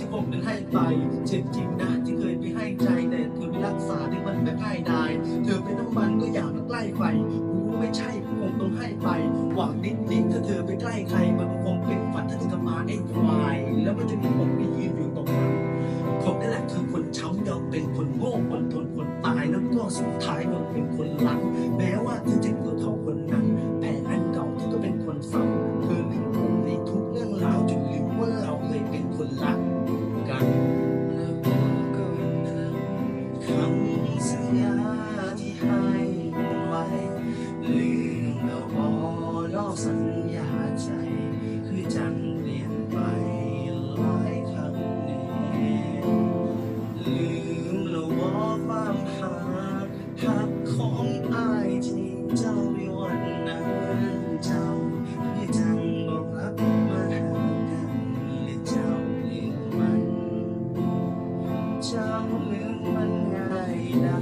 ที่ผมนั้นให้ไปเจ็บจริงนะที่เคยไปให้ใจแต่เธอไม่รักษาได้มันแบบง่ายดายเธอเป็นน้ำมันก็อยากมาใกล้ไฟรู้ไม่ใช่คงต้องให้ไป หวังนิดนิดถ้าเธอไปใกล้ใครมันก็คงเป็นฝันถ้าเธอจะมาไอ้ควายแล้วมันจะมีผมไปยืนอยู่ตรงนั้นผมนั่นแหละคือคนช้ำยอมเป็นคนโง่คนทนคนตายแล้วก็สุดท้ายมันเป็นคนรักแม้ว่าเธอจะตัวเท่า คำสัญญาที่ให้ไว้ลืมแล้วพอนอกสัญญาใจ คือจันเปลี่ยนไปหลายครั้งแน่ลืมแล้วว่าความหาหักของอายที่เจ้าในวันนั้นเจ้าคือจังบอกรักมาหากันหรือเจ้าลืมมัน เจ้าลืมไหม Ina.